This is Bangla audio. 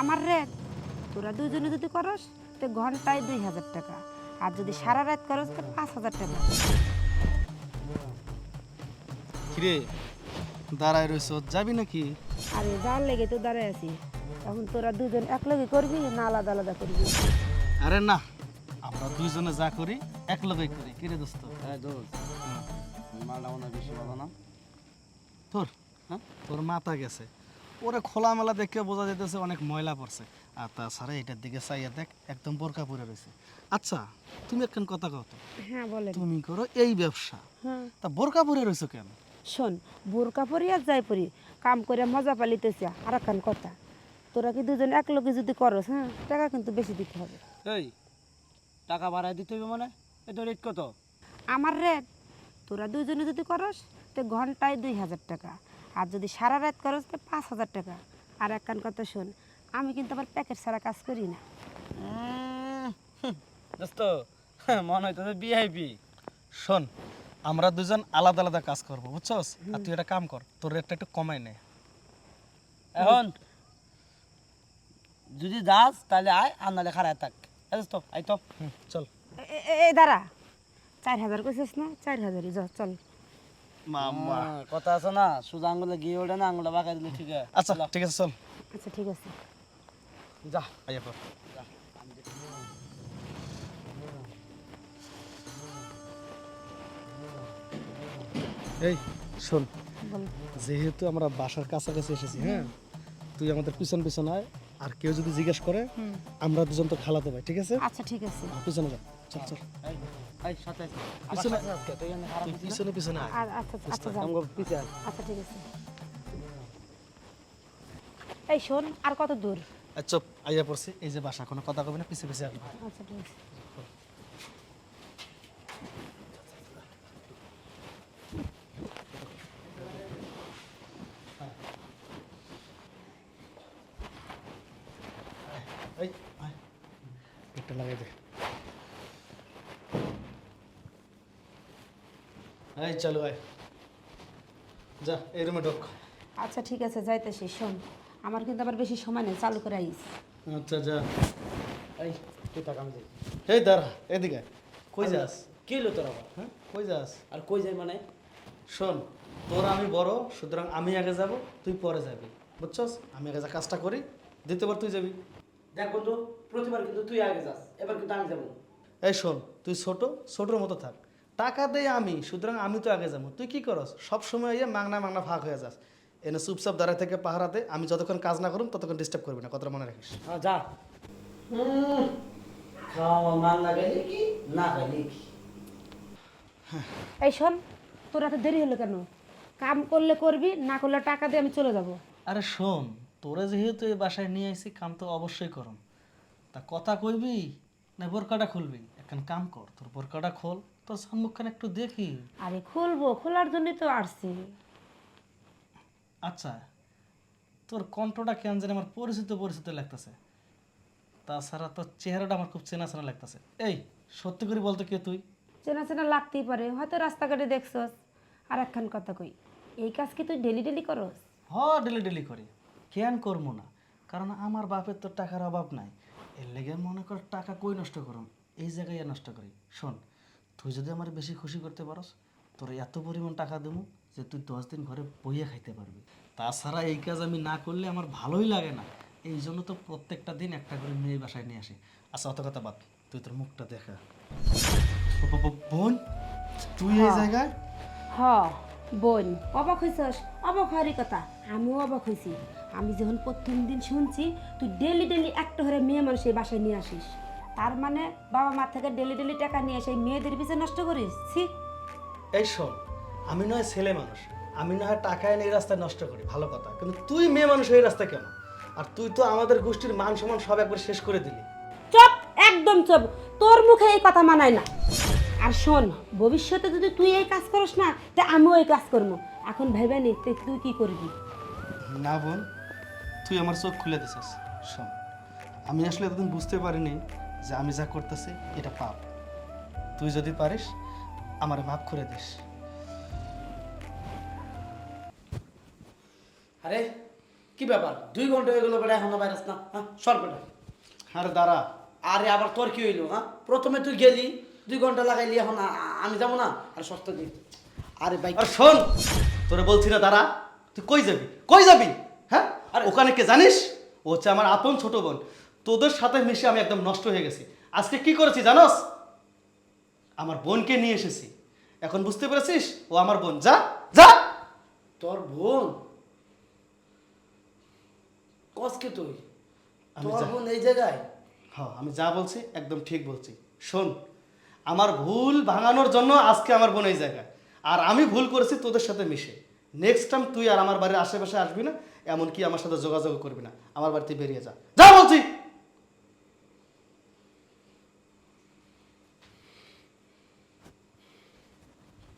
আমার রেট তোরা দুজনে যদি করস তো ঘন্টায় দুই হাজার টাকা। আর যদি সারা রাত করস তো পাঁচ হাজার টাকা। কিরে দাঁড়ায় রইছ যাবি নাকি? আরে যার লেগে তো দাঁড়ায় আছি। এখন তোরা দুজন একলগে করবি না আলাদা আলাদা করবি? আরে না আমরা দুইজনে যা করি এক লগে করি। কিরে দোস্ত? হ্যাঁ দোস্ত। মালটা হয় বেশি ভালো না? তোর? হ্যাঁ? তোর মাথা গেছে। ওরে খোলামেলা দেখে বোঝা যেতেছে অনেক ময়লা পড়ছে। আর তাছাড়া এটার দিকে চাইয়া দেখ একদম বোরকা পরে রয়েছে। আচ্ছা তুমি একখান কথা কও তো। হ্যাঁ বলেন। তুমি করো এই ব্যবসা। হ্যাঁ। তা বোরকা পরে রয়েছো কেন? শোন বোরকা পরি আর যাই পরি কাম করে মজা পালিতেছে আর একখান কথা। তোরা কি দুজন এক লোকে যদি করস হ্যাঁ টাকা কিন্তু বেশি দিতে হবে। এই টাকা বাড়াই দিতে হবে মানে? এটা রেট কত? আমার রেট তোরা দুজনে যদি করস তো ঘন্টায় দুই হাজার টাকা। আর যদি সারা রাত করস তো পাঁচ হাজার টাকা। আর একখান কথা শোন আমি কিন্তু আবার প্যাকেট ছাড়া কাজ করি না। দোস্ত মনে হইতেছে বিআইপি শোন আমরা দুজন আলাদা আলাদা কাজ করব বুঝছস? আর তুই একটা কাম কর তোর রেটটা একটু কমাই নে। এখন যদি যাস তাহলে আয় আর নাহলে খারাপ থাক। দোস্ত আই তো। চল। এ- এই দাঁড়া। চার হাজার কইছিস না? চার হাজারই চল। মামা। হ্যাঁ, কথা আছে না সোজা আঙ্গুলে গিয়ে ওঠে না আঙ্গুলটা বাঁকা দিলে ঠিক আছে আচ্ছা ঠিক আছে চল। আচ্ছা ঠিক আছে। যা আইয়া কর এই শোন। যেহেতু আমরা বাসার কাছাকাছি এসেছি হ্যাঁ তুই আমাদের পিছন পিছন আয় আর কেউ যদি জিজ্ঞেস করে আমরা দুজন তো খালাতো ভাই ঠিক আছে? আচ্ছা ঠিক আছে। পিছনে যা। চল চল। এই, সাথে পিছনে- আজকে, তুই খারাপ? পিছনে পিছনে আয়। আচ্ছা আচ্ছা আমগো আচ্ছা ঠিক আছে। এই শোন আর কত দূর? চুপ আইয়া পড়ছি। এই যে বাসা কোনো কথা কবি না পিছে পিছে আসবি আচ্ছা ঠিক আছে। এই একটা লাগাই দে। এই চলো আয়। যা এই রুমে ঢোক। আচ্ছা ঠিক আছে যাইতেছি শোন। আমার কিন্তু আবার বেশি সময় নেই চালু করে আইস। আচ্ছা যা। এই তুই টাকা আমি দিই। এই দাঁড়া এদিকে কই যাস? কি হলো তোর আবার? হ্যাঁ কই যাস? আর কই যাই মানে? শোন তোর আমি বড় সুতরাং আমি আগে যাব তুই পরে যাবি। বুঝছস? আমি আগে যা কাজটা করি দ্বিতীয়বার তুই যাবি। দেখ বন্ধু প্রতিবার কিন্তু তুই আগে যাস এবার কিন্তু আমি যাব। এই শোন তুই ছোট ছোটোর মতো থাক। টাকা দেই আমি সুতরাং আমি তো আগে যাব। তুই কি করস? সব সময় ইয়ে মাংনা মাংনা ভাগ হয়ে যাস। এনে চুপচাপ দাঁড়ায় থেকে পাহারাতে আমি যতক্ষণ কাজ না করুম ততক্ষণ ডিস্টার্ব করবি না কতটা মনে রাখিস। হ্যাঁ যা। খাওয়া মান গেলে কি? না গেলে কি? এই শোন তোর এত দেরি হলো কেন? কাম করলে করবি না করলে টাকা দিয়ে আমি চলে যাব। আরে শোন তোরে যেহেতু এই বাসায় নিয়ে আইছি কাম তো অবশ্যই করম। তা কথা কইবি না বোরকাটা খুলবি? এখন কাম কর তোর বোরকাটা খোল তোর সম্মুখখানে একটু দেখি। আরে খুলবো খোলার জন্যই তো আসছি। আচ্ছা তোর কণ্ঠটা কেন জানি আমার পরিচিত পরিচিত লাগতেছে। তাছাড়া তোর চেহারাটা আমার খুব চেনা চেনা লাগতেছে। এই সত্যি করে বলতো কে তুই? চেনা চেনা লাগতেই পারে হয়তো রাস্তাঘাটে দেখছস। আর একখান কথা কই এই কাজ কি তুই ডেলি ডেলি করস? হ ডেলি ডেলি করি। কেন করব না? কারণ আমার বাপের তো টাকার অভাব নাই। এর লেগে মনে কর টাকা কই নষ্ট করুম? এই জায়গায় নষ্ট করি। শোন তুই যদি আমার বেশি খুশি করতে পারস তোর এত পরিমাণ টাকা দেবো যে তুই দশ দিন ঘরে বইয়ে খাইতে পারবি। তাছাড়া এই কাজ আমি না করলে আমার ভালোই লাগে না। এই জন্য তো প্রত্যেকটা দিন একটা করে মেয়ে বাসায় নিয়ে আসি। আচ্ছা অত কথা বাদ তুই তোর মুখটা দেখা। বোন তুই এই জায়গায়? হ বোন অবাক হয়েছস অবাক হওয়ারই কথা আমিও অবাক হয়েছি আমি যখন প্রথম দিন শুনছি তুই ডেলি ডেলি একটা হরে মেয়ে মানুষ এই বাসায় নিয়ে আসিস। তার মানে বাবা মা থেকে ডেলি ডেলি টাকা নিয়ে সেই মেয়েদের পিছনে নষ্ট করিস? ছি। এই শোন আমি নয় ছেলে মানুষ আমি না হয় টাকা এনে এই রাস্তায় নষ্ট করি ভালো কথা। কিন্তু তুই মেয়ে মানুষ এই রাস্তায় কেন? আর তুই তো আমাদের গোষ্ঠীর মান সম্মান সব একবার শেষ করে দিলি। চুপ একদম চুপ। তোর মুখে এই কথা মানায় না। আর শোন ভবিষ্যতে যদি তুই এই কাজ করিস না তা আমিও এই কাজ করব। এখন ভেবে নি তুই তুই কি করবি? না বোন তুই আমার চোখ খুলে দিছিস। শোন আমি আসলে এতদিন বুঝতে পারিনি যে আমি যা করতেছি এটা পাপ। তুই যদি পারিস আমার মাফ করে দিস। আরে কি ব্যাপার? দুই ঘণ্টা হয়ে গেলো বেটা এখনও ভাইরাস না হ্যাঁ? সর বেটা। আরে দাঁড়া। আরে আবার তোর কি হইল হ্যাঁ? প্রথমে তুই গেলি দুই ঘণ্টা লাগাইলি এখন আমি যাব না? আর সস্তা দিই আরে ভাই। আর শোন! তোরে বলছি না দাঁড়া। তুই কই যাবি? কই যাবি? হ্যাঁ? আর ওখানে কে জানিস? ও হচ্ছে আমার আপন ছোট বোন। তোদের সাথে মিশে আমি একদম নষ্ট হয়ে গেছি। আজকে কি করেছি জানোস? আমার বোনকে নিয়ে এসেছি। এখন বুঝতে পেরেছিস? ও আমার বোন। যা যা। তোর বোন? কসকে তুই? আমি তোর যা- বোন এই জায়গায়? হ্যাঁ আমি যা বলছি একদম ঠিক বলছি। শোন আমার ভুল ভাঙানোর জন্য আজকে আমার বোন এই জায়গায়। আর আমি ভুল করেছি তোদের সাথে মিশে। নেক্সট টাইম তুই আর আমার বাড়ির আশেপাশে আসবি না এমনকি আমার সাথে যোগাযোগ করবি না। আমার বাড়িতে বেরিয়ে যা। যা বলছি!